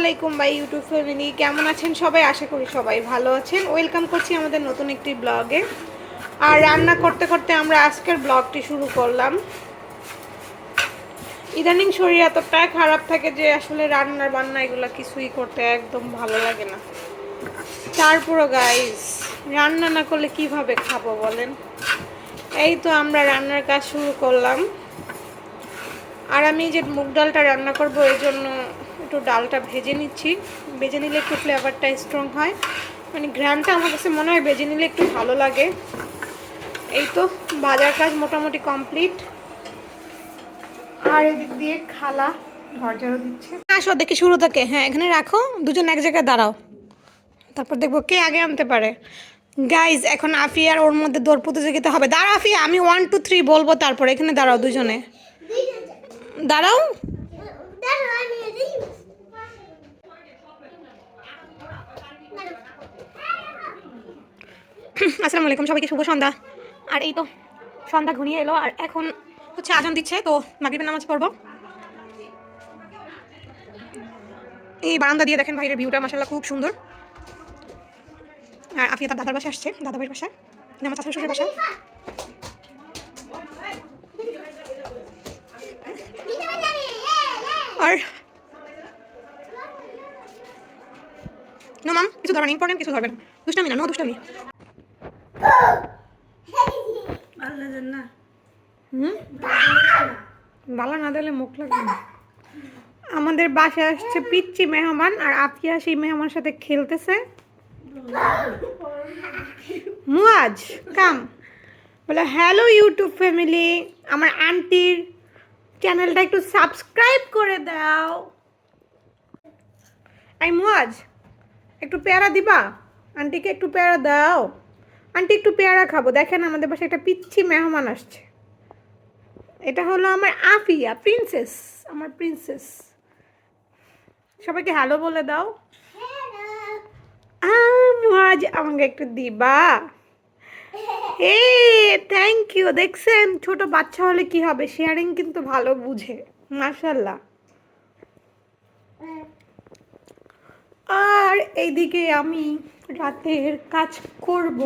আলাইকুম by YouTube family কেমন আছেন সবাই? আশা করি সবাই ভালো আছেন। ওয়েলকাম করছি আমাদের নতুন একটি ব্লগে আর রান্না করতে করতে আমরা আজকের ব্লগটি শুরু করলাম। ইদানিং শরীর এতটা খারাপ থাকে যে আসলে রান্নার বান্না এগুলো কিছুই করতে একদম ভালো লাগে না। তারপরও গাইস রান্না না করলে কীভাবে খাব বলেন? এই তো আমরা রান্নার কাজ শুরু করলাম। আর আমি যে মুগ ডালটা রান্না করব এই জন্য একটু ডালটা ভেজে নিচ্ছি। ভেজে নিলে একটু ফ্লেভারটা স্ট্রং হয়। মানে ঘ্রানটা আমার কাছে মনে হয় ভেজে নিলে একটু ভালো লাগে। এই তো বাজার কাজ মোটামুটি কমপ্লিট আর এদিক দিয়ে খালা ঘর ঝাড়ু দিচ্ছে আসো দেখি শুরু থেকে। হ্যাঁ এখানে রাখো। দুজন এক জায়গায় দাঁড়াও। তারপর দেখব কে আগে আনতে পারে। গাইজ এখন আফিয়ার ওর মধ্যে দৌড় প্রতিযোগিতা হবে। দাঁড়াও আফিয়া আমি ওয়ান টু থ্রি বলব, তারপর এখানে দাঁড়াও দুজনে। দাঁড়াও। আসসালামু আলাইকুম, সবাইকে শুভ সন্ধ্যা। আর এই তো, সন্ধ্যা ঘুরিয়ে এলো, আর এখন হচ্ছে আজান দিচ্ছে, তো মাগরিবের নামাজ পড়ব। এই বারান্দা দিয়ে দেখেন বাইরের ভিউটা মাসাল্লাহ খুব সুন্দর। আর আফিয়া তার দাদার বাসা আসছে দাদা ভাইয়ের বাসা মানে আমার চাষা শ্বশুরের বাসা আর নো মাম, কিছু ধরবেন ইম্পর্টেন্ট কিছু ধরবেন দুষ্টামি না, নো দুষ্টামি। হুম? ভালো না দিলে মুখ লাগবে না। আমাদের বাসায় আসছে পিচ্ছি মেহমান আর আপিয়া সেই মেহমানের সাথে খেলতেছে। মুয়াজ, কাম। বলে হ্যালো ইউটিউব ফ্যামিলি আমার আন্টির চ্যানেলটা একটু সাবস্ক্রাইব করে দাও। আই মুয়াজ, একটু পেয়ারা দিবা? আন্টিকে একটু পেয়ারা দাও। আন্টি, একটু পেয়ারা খাব। দেখেন আমাদের পাশে একটা পিচ্ছি মেহমান আসছে। এটা হলো আমার আফিয়া প্রিন্সেস আমার প্রিন্সেস সবাইকে হ্যালো বলে দাও। আজ আমাকে একটু দিবা? এ থ্যাংক ইউ দেখছেন, ছোট বাচ্চা হলে কি হবে? শেয়ারিং কিন্তু ভালো বুঝে মার্শাল্লাহ আর এইদিকে আমি রাতের কাজ করব।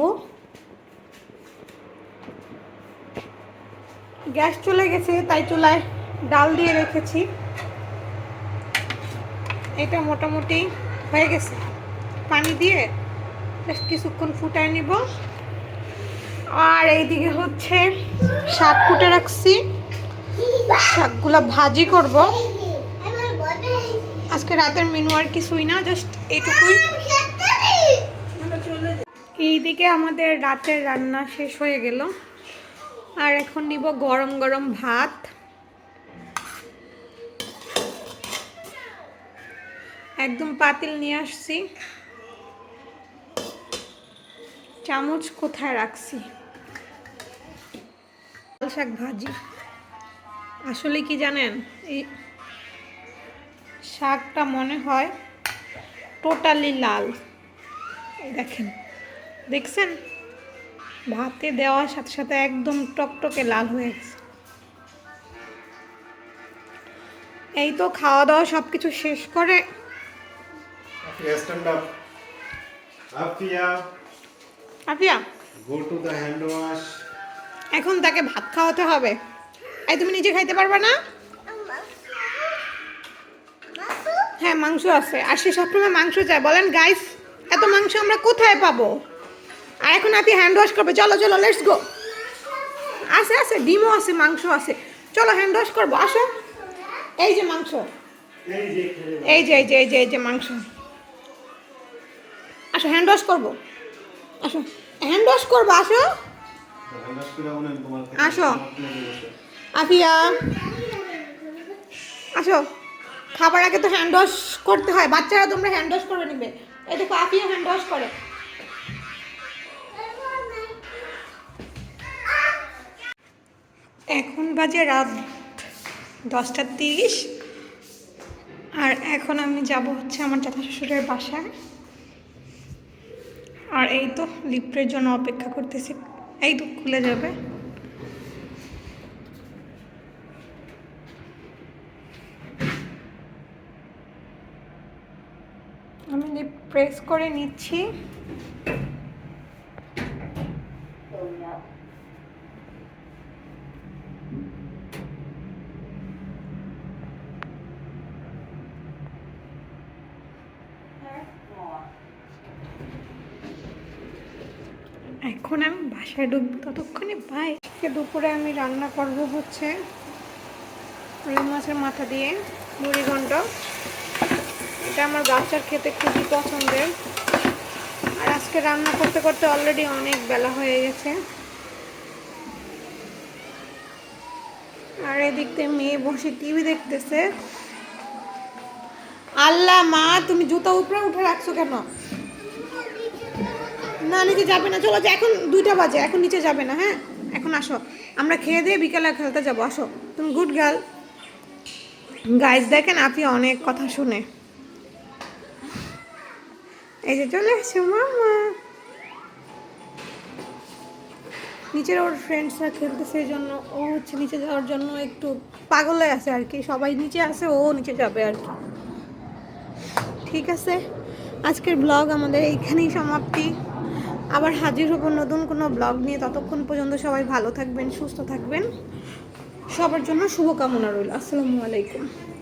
গ্যাস চলে গেছে, তাই চুলায় ডাল দিয়ে রেখেছি। এটা মোটামুটি হয়ে গেছে। পানি দিয়ে জাস্ট কিছুক্ষণ ফুটায় নিব। আর এইদিকে হচ্ছে শাক ফুটে রাখছি। শাকগুলো ভাজি করব। আজকে রাতের মেনু আর কিছুই না, জাস্ট এইটুকুই। এইদিকে আমাদের রাতের রান্না শেষ হয়ে গেল। আর এখন নিব গরম গরম ভাত। একদম পাতিল নিয়ে আসছি। চামচ কোথায় রাখছি? লাল শাক ভাজি। আসলে কি জানেন, এই শাকটা মনে হয় টোটালি লাল। দেখেন, দেখছেন? ভাতে দেওয়ার সাথে সাথে একদম টকটকে লাল হয়ে গেছে। এই তো খাওয়া দাওয়া সব কিছু শেষ করে. এখন তাকে ভাত খাওয়াতে হবে। এই তুমি নিজে খাইতে পারবে না? হ্যাঁ মাংস আছে। আর সে সবসময় মাংস চায়। বলেন গাইস এত মাংস আমরা কোথায় পাবো? আর এখন আপনি হ্যান্ড ওয়াশ করবে। চলো চলো লেটস গো আছে আছে, ডিমও আছে মাংস আছে। চলো হ্যান্ড ওয়াশ করব। আসো। এই যে মাংস। এই যে এই যে এই যে এই যে মাংস। আসো হ্যান্ড ওয়াশ করব। আসো। হ্যান্ড ওয়াশ করব, আসো। আসো। আফিয়া। আসো। খাবার আগে তো হ্যান্ড ওয়াশ করতে হয়। বাচ্চারা তোমরা হ্যান্ড ওয়াশ করে নিবে। এই দেখো, আফিয়া হ্যান্ড ওয়াশ করে। এখন বাজে রাত দশটা তিরিশ। আর এখন আমি যাব হচ্ছে আমার চাচা শ্বশুরের বাসায়। আর এই তো লিপ্টের জন্য অপেক্ষা করতেছি। এই তো খুলে যাবে। আমি লিপ প্রেস করে নিচ্ছি। এখন আমি বাসায় ঢুকবো, ততক্ষণে পাই দুপুরে আমি রান্না করব হচ্ছে রুই মাছের মাথা দিয়ে, মুড়ি ঘন্ট। এটা আমার বাচ্চার খেতে খুবই পছন্দের। আর আজকে রান্না করতে করতে অলরেডি অনেক বেলা হয়ে গেছে। আর এদিক দিয়ে মেয়ে বসে টিভি দেখতেছে। আল্লাহ মা, তুমি জুতা উপরে উঠে রাখছো কেন? না, নিচে যাবে না, চলো এখন দুইটা বাজে, এখন নিচে যাবে না হ্যাঁ? এখন আসো। আমরা খেয়ে দিয়ে বিকালে খেলতে যাব, আসো। তুমি গুড গার্ল। গাইজ দেখেন আপনি অনেক কথা শুনে। এই যে চলে এসছো মামা নিচের ওর ফ্রেন্ডসরা খেলতেছে এই জন্য, ও হচ্ছে নিচে যাওয়ার জন্য একটু পাগল আছে আর কি। সবাই নিচে আছে, ও নিচে যাবে আর কি। ঠিক আছে? আজকের ব্লগ আমাদের এইখানেই সমাপ্তি। আবার হাজির হব নতুন কোনো ব্লগ নিয়ে। ততক্ষণ পর্যন্ত সবাই ভালো থাকবেন, সুস্থ থাকবেন। সবার জন্য শুভকামনা রইল। আসসালামু আলাইকুম।